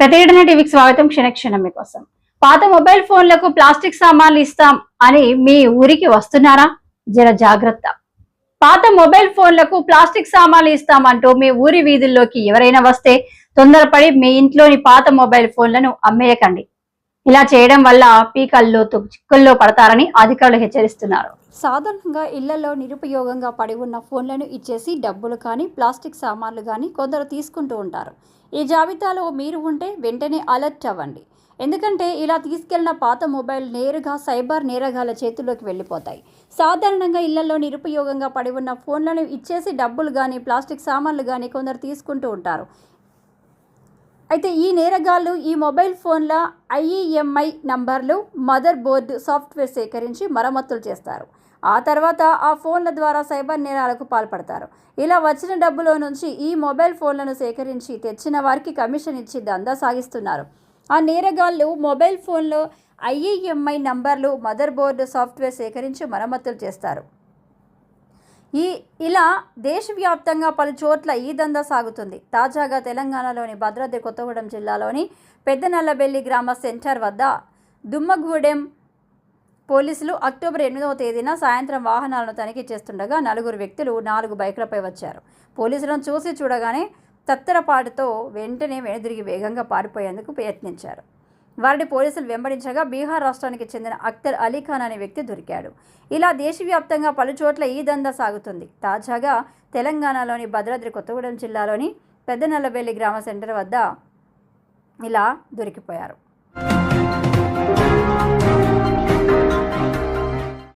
ప్రతిఘటన టీవీకి స్వాగతం క్షణక్షణం మీకోసం. పాత మొబైల్ ఫోన్లకు ప్లాస్టిక్ సామాన్లు ఇస్తాం అని మీ ఊరికి వస్తున్నారా? జర జాగ్రత్త. పాత మొబైల్ ఫోన్లకు ప్లాస్టిక్ సామాన్లు ఇస్తామంటూ మీ ఊరి వీధుల్లోకి ఎవరైనా వస్తే తొందరపడి మీ ఇంట్లోని పాత మొబైల్ ఫోన్లను అమ్మేయకండి. ఇలా చేయడం వల్ల పీకల్లో చిక్కుల్లో పడతారని అధికారులు హెచ్చరిస్తున్నారు. సాధారణంగా ఇళ్ళలో నిరుపయోగంగా పడి ఉన్న ఫోన్లను ఇచ్చేసి డబ్బులు కానీ ప్లాస్టిక్ సామాన్లు కానీ కొందరు తీసుకుంటూ ఉంటారు. ఈ జాబితాలో మీరు ఉంటే వెంటనే అలర్ట్ అవ్వండి. ఎందుకంటే ఇలా తీసుకెళ్ళిన పాత మొబైల్ నేరుగా సైబర్ నేరగాల చేతుల్లోకి వెళ్ళిపోతాయి. సాధారణంగా ఇళ్ళలో నిరుపయోగంగా పడి ఉన్న ఫోన్లను ఇచ్చేసి డబ్బులు కానీ ప్లాస్టిక్ సామాన్లు కానీ కొందరు తీసుకుంటూ ఉంటారు. అయితే ఈ నేరగాళ్ళు ఈ మొబైల్ ఫోన్ల ఐఈఎంఐ నంబర్లు మదర్ బోర్డు సాఫ్ట్వేర్ సేకరించి మరమ్మతులు చేస్తారు. ఆ తర్వాత ఆ ఫోన్ల ద్వారా సైబర్ నేరాలకు పాల్పడతారు. ఇలా వచ్చిన డబ్బులో నుంచి ఈ మొబైల్ ఫోన్లను సేకరించి తెచ్చిన వారికి కమిషన్ ఇచ్చి దందా సాగిస్తున్నారు. ఆ నేరగాళ్ళు మొబైల్ ఫోన్లో ఐఈఎంఐ నంబర్లు మదర్ బోర్డు సాఫ్ట్వేర్ సేకరించి మరమ్మతులు చేస్తారు. ఈ ఇలా దేశవ్యాప్తంగా పలు చోట్ల ఈ దందా సాగుతుంది. తాజాగా తెలంగాణలోని భద్రాద్రి కొత్తగూడెం జిల్లాలోని పెద్దనల్లబెల్లి గ్రామ సెంటర్ వద్ద దుమ్మగూడెం పోలీసులు అక్టోబర్ ఎనిమిదవ తేదీన సాయంత్రం వాహనాలను తనిఖీ చేస్తుండగా నలుగురు వ్యక్తులు నాలుగు బైకులపై వచ్చారు. పోలీసులను చూసి చూడగానే తత్తరపాటుతో వెంటనే వెనుదిరిగి వేగంగా పారిపోయేందుకు ప్రయత్నించారు. వారిని పోలీసులు వెంబడించగా బీహార్ రాష్ట్రానికి చెందిన అఖ్తర్ అలీ ఖాన్ అనే వ్యక్తి దొరికాడు. ఇలా దేశవ్యాప్తంగా పలుచోట్ల ఈ దందా సాగుతుంది. తాజాగా తెలంగాణలోని భద్రాద్రి కొత్తగూడెం జిల్లాలోని పెద్దనల్లబెల్లి గ్రామ సెంటర్ వద్ద ఇలా దొరికిపోయారు.